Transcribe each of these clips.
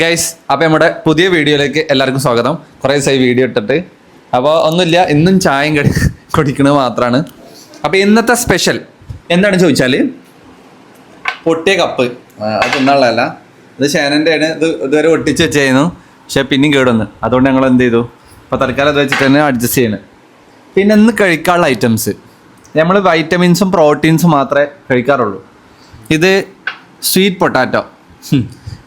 Guys അപ്പോൾ നമ്മുടെ പുതിയ വീഡിയോയിലേക്ക് എല്ലാവർക്കും സ്വാഗതം. കുറേ ദിവസമായി വീഡിയോ ഇട്ടിട്ട്. അപ്പോൾ ഒന്നുമില്ല ഇന്നും ചായയും കടി കുടിക്കുന്നത് മാത്രമാണ് അപ്പോൾ ഇന്നത്തെ സ്പെഷ്യൽ എന്താണെന്ന് ചോദിച്ചാൽ പൊട്ടിയ കപ്പ്. അത് തിന്നാളല്ല ഇത് ശേനന്റെ ആണ് ഇത് ഇതുവരെ ഒട്ടിച്ച് വെച്ചായിരുന്നു പക്ഷെ പിന്നെയും കേടുവന്ന്. അതുകൊണ്ട് ഞങ്ങൾ എന്ത് ചെയ്തു? അപ്പോൾ തൽക്കാലം അത് വെച്ചിട്ട് തന്നെ അഡ്ജസ്റ്റ് ചെയ്യണം. പിന്നെ ഇന്ന് കഴിക്കാനുള്ള ഐറ്റംസ് നമ്മൾ വൈറ്റമിൻസും പ്രോട്ടീൻസും മാത്രമേ കഴിക്കാറുള്ളൂ. ഇത് സ്വീറ്റ് പൊട്ടാറ്റോ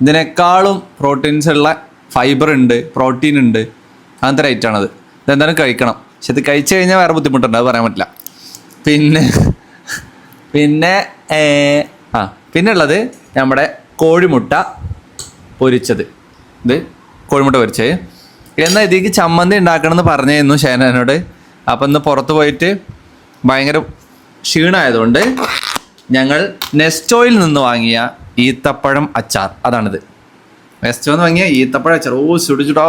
ഇതിനേക്കാളും പ്രോട്ടീൻസ് ഉള്ള ഫൈബർ ഉണ്ട് പ്രോട്ടീൻ ഉണ്ട്. അങ്ങനത്തെ ഒരു ഐറ്റമാണത് ഇതെന്തായാലും കഴിക്കണം? പക്ഷെ ഇത് കഴിച്ചു കഴിഞ്ഞാൽ വേറെ ബുദ്ധിമുട്ടുണ്ട് അത് പറയാൻ പറ്റില്ല. പിന്നെ പിന്നെ ആ പിന്നെ ഉള്ളത് നമ്മുടെ കോഴിമുട്ട പൊരിച്ചത്. ഇത് കോഴിമുട്ട പൊരിച്ചത്. എന്നാൽ ഇതിലേക്ക് ചമ്മന്തി ഉണ്ടാക്കണമെന്ന് പറഞ്ഞിരുന്നു ഷേനോട് അപ്പം ഇന്ന് പുറത്ത് പോയിട്ട് ഭയങ്കര ക്ഷീണമായതുകൊണ്ട് ഞങ്ങൾ നെസ്റ്റോയിൽ നിന്ന് വാങ്ങിയ ഈത്തപ്പഴം അച്ചാർ. അതാണിത്. വെസ്റ്റ് എന്ന് വാങ്ങിയ ഈത്തപ്പഴം അച്ചാർ. ഓ ചുടു ചുടോ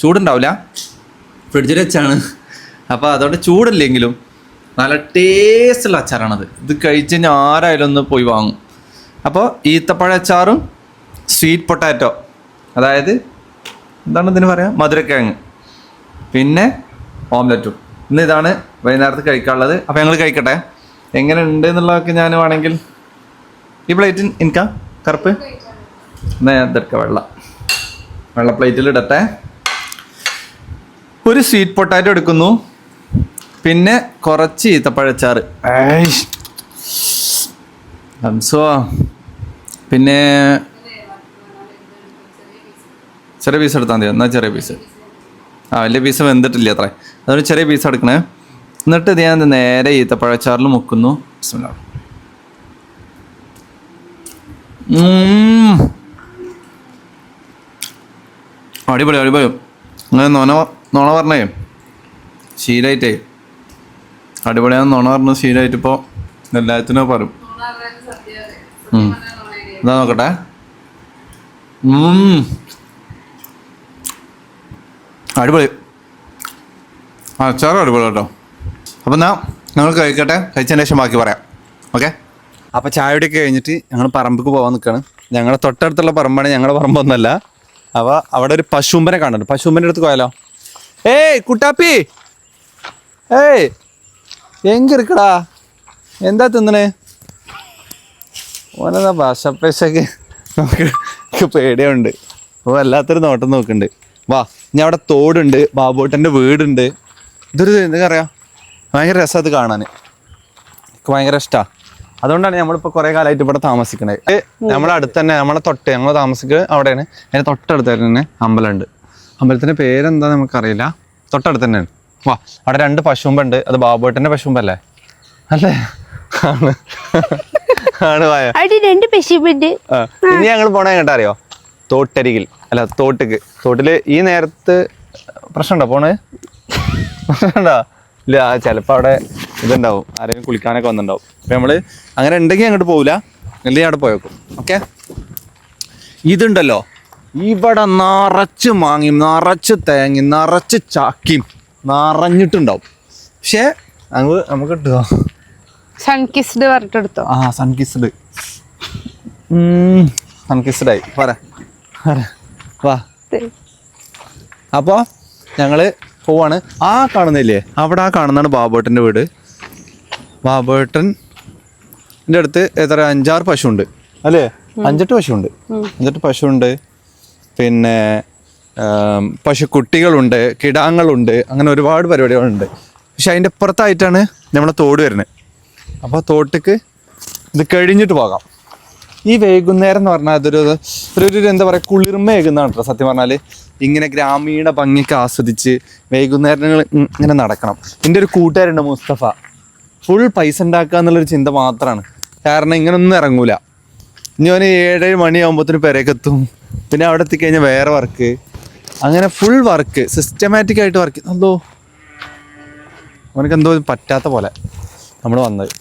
ചൂടുണ്ടാവില്ല ഫ്രിഡ്ജിൽ വെച്ചാണ്. അപ്പോൾ അതുകൊണ്ട് ചൂടില്ലെങ്കിലും നല്ല ടേസ്റ്റുള്ള അച്ചാറാണത്. ഇത് കഴിച്ച് കഴിഞ്ഞാൽ ആരായാലും ഒന്ന് പോയി വാങ്ങും. അപ്പോൾ ഈത്തപ്പഴ അച്ചാറും സ്വീറ്റ് പൊട്ടാറ്റോ അതായത് എന്താണ് ഇതിന് പറയാം? മധുരക്കിഴങ്ങ്. പിന്നെ ഓംലെറ്റും ഇന്ന് ഇതാണ് വൈകുന്നേരത്ത് കഴിക്കാനുള്ളത്. അപ്പോൾ ഞങ്ങൾ കഴിക്കട്ടെ. എങ്ങനെ ഉണ്ട് എന്നുള്ളതൊക്കെ ഞാൻ വേണമെങ്കിൽ ഈ പ്ലേറ്റിൽ എനിക്കാ കറുപ്പ്? എന്നാ ഞാൻ ഇതെടുക്കാം വെള്ള. വെള്ള പ്ലേറ്റിൽ ഇടട്ടെ. ഒരു സ്വീറ്റ് പൊട്ടാറ്റോ എടുക്കുന്നു. പിന്നെ കുറച്ച് ഈത്തപ്പഴച്ചാറ്. ഹംസോ പിന്നെ ചെറിയ പീസ് എടുത്താൽ മതി. എന്നാൽ ചെറിയ പീസ് ആ വലിയ പീസ് വെന്തിട്ടില്ല അത്ര. അതൊരു ചെറിയ പീസ് എടുക്കണേ. എന്നിട്ട് ഇത് ഞാൻ നേരെ ഈത്തപ്പഴച്ചാറിൽ മുക്കുന്നു. അടിപൊളി അടിപൊളി. അങ്ങനെ നൊന നോണ പറഞ്ഞേ ശീലായിട്ടേ. അടിപൊളിയാന്ന് നോണ പറഞ്ഞ ശീലായിട്ട് ഇപ്പോൾ എല്ലാത്തിനും പറയും. ഇതാ നോക്കട്ടെ. അടിപൊളി. അച്ചാറും അടിപൊളി കേട്ടോ. അപ്പം എന്നാ ഞങ്ങൾ കഴിക്കട്ടെ. കഴിച്ചതിന് ശേഷം ബാക്കി പറയാം. ഓക്കെ? അപ്പോൾ ചായയുടെയൊക്കെ കഴിഞ്ഞിട്ട് ഞങ്ങൾ പറമ്പിക്ക് പോകാൻ നിൽക്കുകയാണ് ഞങ്ങളുടെ തൊട്ടടുത്തുള്ള പറമ്പാണ് ഞങ്ങളുടെ പറമ്പൊന്നല്ല. അപ്പോൾ അവിടെ ഒരു പശുമ്പനെ കാണുന്നുണ്ട്. പശുമ്പന്റെ അടുത്ത് പോയാലോ? ഏയ് കുട്ടാപ്പി! ഏയ് എങ്കിരിക്കടാ എന്താ തിന്നണേ? ഓനെന്താ ഭാഷപ്പേശക്ക് നമുക്ക് പേടിയുണ്ട്. ഓ വല്ലാത്തൊരു നോട്ടം നോക്കുന്നുണ്ട്. വാ ഇനി അവിടെ തോടുണ്ട് ബാബോട്ടന്റെ വീടുണ്ട്. ഇതൊരു എന്താ പറയാ? ഭയങ്കര രസം അത് കാണാൻ എനിക്ക് ഭയങ്കര ഇഷ്ടമാണ് അതുകൊണ്ടാണ് നമ്മളിപ്പോൾ കുറേ കാലമായിട്ട് ഇവിടെ താമസിക്കുന്നത് നമ്മളെ അടുത്ത് തന്നെ നമ്മളെ തൊട്ട് ഞങ്ങൾ താമസിക്കുന്നത് അവിടെയാണ്. അതിന് തൊട്ടടുത്ത് തന്നെ അമ്പലമുണ്ട്. അമ്പലത്തിന്റെ പേരെന്താ നമുക്കറിയില്ല. തൊട്ടടുത്ത് തന്നെയാണ്. വാ അവിടെ രണ്ട് പശുമ്പുണ്ട്. അത് ബാബുവേട്ടന്റെ പശുമ്പല്ലേ? അല്ലേ? ആണ്. ആണ് വായ. രണ്ട് പശുമ്പുണ്ട്. ഇനി ഞങ്ങൾ പോണ എങ്ങോട്ടാ അറിയോ തോട്ടരികിൽ. അല്ല തോട്ടിക്ക്. തോട്ടിൽ ഈ നേരത്ത് പ്രശ്നമുണ്ടോ പോണേ പ്രശ്നമുണ്ടോ? ഇല്ല ചിലപ്പോൾ അവിടെ ഇതുണ്ടാവും. ആരെങ്കിലും കുളിക്കാനൊക്കെ വന്നിട്ടുണ്ടാവും. അപ്പൊ നമ്മൾ അങ്ങനെ ഉണ്ടെങ്കിൽ അങ്ങോട്ട് പോവില്ല അല്ലെങ്കിൽ അവിടെ പോയേക്കും ഓക്കെ ഇതുണ്ടല്ലോ. ഇവിടെ നിറച്ച് മാങ്ങിയും നിറച്ച് തേങ്ങയും നിറച്ച് ചാക്കിയും നിറഞ്ഞിട്ടുണ്ടാവും. പക്ഷേ അങ്ങ് നമുക്ക് കിട്ടുമോ സൺകിസ്ഡ് പറഞ്ഞിട്ടെടുത്തോ ആ സൺകിസ്ഡ് സൺകിസ്ഡ് ആയി. പറ. വാ. അപ്പോൾ ഞങ്ങൾ പോവാണ്. ആ കാണുന്നില്ലേ? അവിടെ ആ കാണുന്നതാണ് ബാബുവേട്ടന്റെ വീട്. ബാബുവേട്ടന്റെ അടുത്ത് എത്ര? അഞ്ചാറ് പശുണ്ട്. അല്ലേ? അഞ്ചെട്ട് പശുണ്ട്. അഞ്ചെട്ട് പശുണ്ട്. പിന്നെ പശു പശുക്കുട്ടികളുണ്ട് കിടാങ്ങളുണ്ട് അങ്ങനെ ഒരുപാട് പരിപാടികളുണ്ട്. പക്ഷെ അതിന്റെ അപ്പുറത്തായിട്ടാണ് നമ്മളെ തോട് വരുന്നത്. അപ്പോൾ തോട്ടിക്ക് ഇത് കഴിഞ്ഞിട്ട് പോകാം. ഈ വൈകുന്നേരം എന്ന് പറഞ്ഞാൽ അതൊരു ഒരു ഒരു എന്താ പറയുക കുളിർമയേകുന്നതാണ് കേട്ടോ സത്യം പറഞ്ഞാൽ ഇങ്ങനെ ഗ്രാമീണ ഭംഗിക്ക് ആസ്വദിച്ച് വൈകുന്നേരങ്ങൾ ഇങ്ങനെ നടക്കണം. എന്റെ ഒരു കൂട്ടുകാരുണ്ട് മുസ്തഫ. ഫുൾ പൈസ ഉണ്ടാക്കുക എന്നുള്ളൊരു ചിന്ത മാത്രമാണ് കാരണം ഇങ്ങനൊന്നും ഇറങ്ങൂല. ഇനി അവന് ഏഴേഴ് മണിയാകുമ്പോഴത്തേന് പെരക്കെത്തും. പിന്നെ അവിടെ എത്തിക്കഴിഞ്ഞാൽ വേറെ വർക്ക് അങ്ങനെ ഫുൾ വർക്ക് സിസ്റ്റമാറ്റിക് ആയിട്ട് വർക്ക് എന്തോ? അവനക്ക് എന്തോ പറ്റാത്ത പോലെ നമ്മൾ വന്നത്.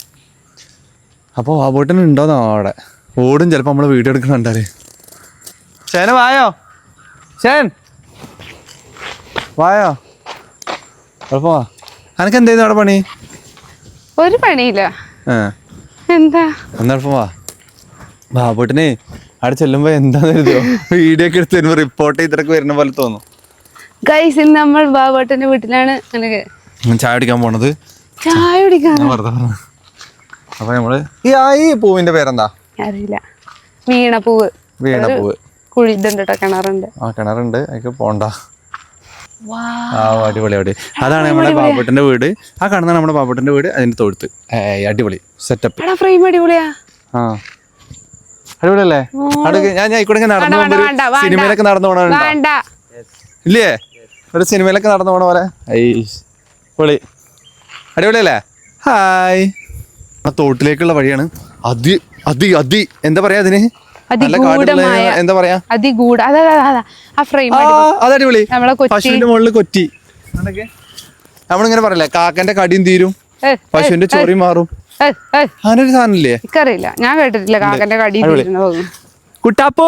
അപ്പോൾ വാബോട്ടിന് ഉണ്ടോന്നാ അവിടെ? ഓടും ചിലപ്പോൾ നമ്മൾ വീഡിയോ എടുക്കണുണ്ടാലേ ശേന വായോ? ശേൻ വായോ? കുഴപ്പമാ അനക്ക് എന്തായിരുന്നു അവിടെ പണി? ഒരു പണിയില്ല. എന്താ? എന്നാ എളുപ്പം വാ ബാബോട്ടിനെ അവിടെ ചെല്ലുമ്പോ എന്താണെന്നോ വീഡിയോ ഒക്കെ എടുത്ത് വരുമ്പോ റിപ്പോർട്ട് ചെയ്തിട്ടൊക്കെ വരുന്ന പോലെ തോന്നും. ഗൈസ് ഇന്ന് നമ്മൾ ബാബോട്ടന്റെ വീട്ടിലാണ്. ചായ കുടിക്കാൻ പോണത്? ചായ കുടിക്കാൻ അപ്പൊ നമ്മൾ ഈ ആ ഈ പൂവിന്റെ പേരെന്താ? അറിയില്ല. വീണപ്പൂവ് വീണപ്പൂവ് കുഴി ഇതുണ്ട് കിണറുണ്ട്. ആ കിണറുണ്ട്. അതിക്ക് പോണ്ട. ആ അടിപൊളി അടിപൊളി. അതാണ് നമ്മുടെ പാപ്പട്ടന്റെ വീട്. ആ കാണുന്ന നമ്മുടെ പാപ്പട്ടന്റെ വീട് അതിന്റെ തൊഴുത്ത്. അടിപൊളി. സെറ്റപ്പ് ഫ്രെയിം അടിപൊളിയാ. ആ. അടിപൊളിയല്ലേ? ഞാൻ ഞാൻ ഇക്കൂടെ നടന്നു. സിനിമയിലൊക്കെ നടന്നു വേണ്ട. ഇല്ലേ? ഒരു സിനിമയിലൊക്കെ നടന്നു പോണ പോലെ. ഐ പൊളി അടിപൊളിയല്ലേ? ഹായ് ആ തോട്ടിലേക്കുള്ള വഴിയാണ്. അതി അതി അതി. എന്താ പറയാ അതിന്? അതിഗൂഢമായ എന്താ പറയാ? അതിഗൂഢ അതാ ആ ഫ്രെയിം അതടിപൊളി നമ്മളെ കൊച്ചി. പശുവിന്റെ മുകളിൽ കൊറ്റി നമ്മളിങ്ങനെ പറയല്ലേ കാക്കന്റെ കടിയും തീരും പശുവിന്റെ ചൊറി മാറും. അങ്ങനെ ഒരു സാധനല്ലേ എനിക്കറിയില്ല. ഞാൻ കേട്ടിട്ടില്ല കാക്കന്റെ കടി. കുട്ടാപ്പോ!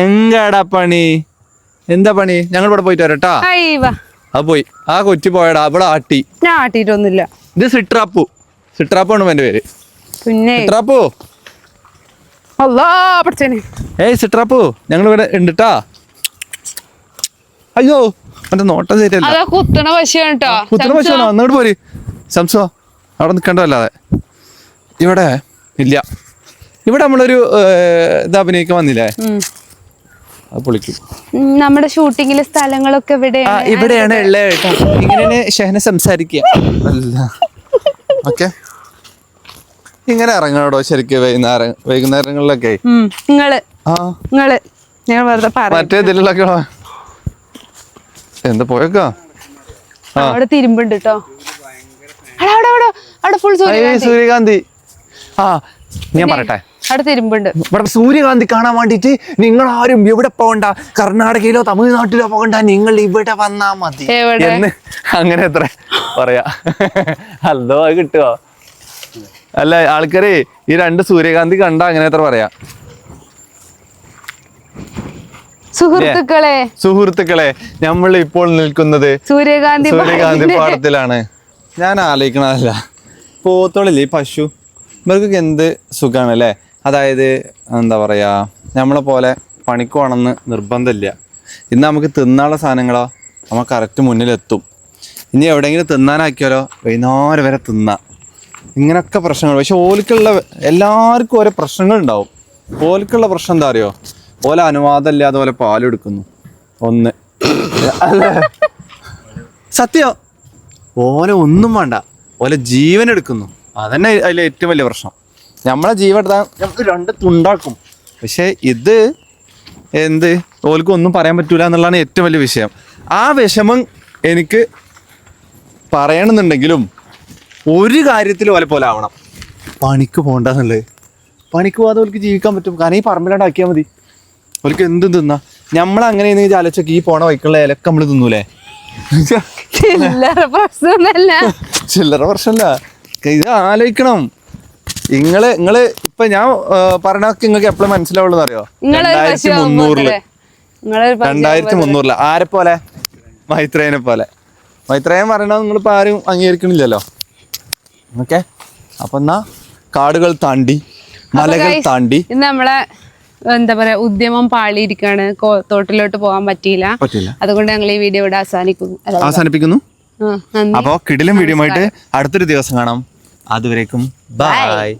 എങ്കടാ പണി? എന്താ പണി? ഞങ്ങൾ ഇവിടെ പോയിട്ട് വരട്ടാ അത് പോയി. ആ കൊച്ചി പോയടാ ഇവിടെ ആട്ടി. ഞാൻ ആട്ടിട്ടൊന്നുമില്ല ഇത് സിട്രാപ്പു. സിട്രാപ്പു ആണ് എന്റെ പേര്. പിന്നെ? സിട്രാപ്പു! ഏയ് സിട്രാപ്പു ഞങ്ങൾ ഇവിടെ ഉണ്ടിട്ടാ. അയ്യോ മറ്റേ നോട്ടം ശരിയല്ല. കുത്തണ പശുവാണ് കേട്ടോ കുത്തണ പശുവാണോ അങ്ങോട്ട് പോരി. സംസോ അവിടെ നിൽക്കണ്ടല്ലാതെ ഇവിടെ ഇല്ല. ഇവിടെ നമ്മളൊരു ഇത് അഭിനയിക്കാൻ വന്നില്ലേ? അത് പൊളിക്കും. നമ്മുടെ ഷൂട്ടിങ്ങിലെ സ്ഥലങ്ങളൊക്കെ ഇവിടെ ഇവിടെയാണ് ഉള്ളത് കേട്ടോ. ഇങ്ങനെ ഷഹന സംസാരിക്കുക. അല്ല. ഓക്കെ. ഇങ്ങനെ ഇറങ്ങണോ ശരിക്കും വൈകുന്നേരം വൈകുന്നേരങ്ങളിലൊക്കെ? നിങ്ങൾ നിങ്ങൾ ഞാൻ വെറുതെ മറ്റേ ഇതിലൊക്കെ എന്താ പോയേക്കാ അവിടെ തിരുമ്പുണ്ട് കേട്ടോ സൂര്യകാന്തി. ആ ഞാൻ പറയട്ടെ. അവിടെ തിരുമ്പുണ്ട്. ഇവിടെ സൂര്യകാന്തി കാണാൻ വേണ്ടിട്ട് നിങ്ങൾ ആരും എവിടെ പോകണ്ട? കർണാടകയിലോ തമിഴ്നാട്ടിലോ പോകണ്ട. നിങ്ങൾ ഇവിടെ വന്നാ മതി? എന്ന് അങ്ങനെ എത്ര പറയാ. അല്ലോ അത് കിട്ടുവോ? അല്ല ആൾക്കാരെ ഈ രണ്ട് സൂര്യകാന്തി കണ്ട അങ്ങനെ എത്ര പറയാ? സുഹൃത്തുക്കളെ. സുഹൃത്തുക്കളെ നമ്മൾ ഇപ്പോൾ നിൽക്കുന്നത് സൂര്യകാന്തി സൂര്യകാന്തി പാടത്തിലാണ്. ഞാൻ ആലോചിക്കണതല്ല. പോത്തോളില്ലേ ഈ പശു ഇവർക്കൊക്കെ എന്ത് സുഖമാണ് അല്ലേ അതായത് എന്താ പറയാ നമ്മളെ പോലെ പണിക്ക് പോകണമെന്ന് നിർബന്ധമില്ല. ഇന്ന് നമുക്ക് തിന്നാനുള്ള സാധനങ്ങളോ നമ്മൾ കറക്റ്റ് മുന്നിലെത്തും. ഇനി എവിടെയെങ്കിലും തിന്നാനാക്കിയാലോ വൈകുന്നേരം വരെ തിന്നാം. ഇങ്ങനൊക്കെ പ്രശ്നങ്ങൾ. പക്ഷെ ഓലിക്കുള്ള എല്ലാവർക്കും ഓരോ പ്രശ്നങ്ങൾ ഉണ്ടാവും. ഓലിക്കുള്ള പ്രശ്നം എന്താ അറിയോ? ഓല അനുവാദം ഇല്ലാതെ പോലെ പാലെടുക്കുന്നു ഒന്ന്. അല്ലേ സത്യം. ഓല ഒന്നും വേണ്ട. ഓല ജീവൻ എടുക്കുന്നു. അതന്നെ അതിലെ ഏറ്റവും വലിയ പ്രശ്നം. നമ്മളെ ജീവൻ എടുത്താൽ നമുക്ക് രണ്ട് തുണ്ടാക്കും. പക്ഷേ ഇത് എന്ത്? ഓൽക്ക് ഒന്നും പറയാൻ പറ്റൂല എന്നുള്ളതാണ് ഏറ്റവും വലിയ വിഷയം. ആ വിഷമം എനിക്ക് പറയണമെന്നുണ്ടെങ്കിലും ഒരു കാര്യത്തിൽ പോലെ പോലെ ആവണം. പണിക്ക് പോകണ്ടെന്നുള്ളത് പണിക്ക് പോകാതെ ഓൽക്ക് ജീവിക്കാൻ പറ്റും. കാരണം ഈ പറമ്പിലാണ്ടാക്കിയാൽ മതി. ഓൽക്ക് എന്തും തിന്നാ. നമ്മളങ്ങനെ ചാലച്ചൊക്കെ ഈ പോണ വൈക്കുള്ള ഇലക്ക നമ്മൾ തിന്നൂലേ? ചില്ലറ പ്രശ്നമല്ല. ഇത് ആലോചിക്കണം. നിങ്ങൾ നിങ്ങൾ ഇപ്പൊ ഞാൻ പറഞ്ഞൊക്കെ നിങ്ങൾക്ക് എപ്പോഴും മനസ്സിലാവുള്ളൂ അറിയോ? രണ്ടായിരത്തി മുന്നൂറിൽ. രണ്ടായിരത്തി മുന്നൂറിൽ. ആരെ പോലെ മൈത്രേനെ പോലെ മൈത്രേയൻ പറയണത് നിങ്ങളിപ്പോ ആരും അംഗീകരിക്കണില്ലല്ലോ? ഓക്കെ? അപ്പൊ എന്നാ കാടുകൾ താണ്ടി മലകൾ താണ്ടി. ഇന്ന് നമ്മളെ എന്താ പറയാ ഉദ്യമം പാളിയിരിക്കാണ്. തോട്ടിലോട്ട് പോകാൻ പറ്റിയില്ല. അതുകൊണ്ട് ഞങ്ങൾ ഈ വീഡിയോ ഇവിടെ അവസാനിക്കുന്നു. അവസാനിപ്പിക്കുന്നു. അപ്പോ കിടിലും വീഡിയോ ആയിട്ട് അടുത്തൊരു ദിവസം കാണാം. അതുവരേക്കും ബൈ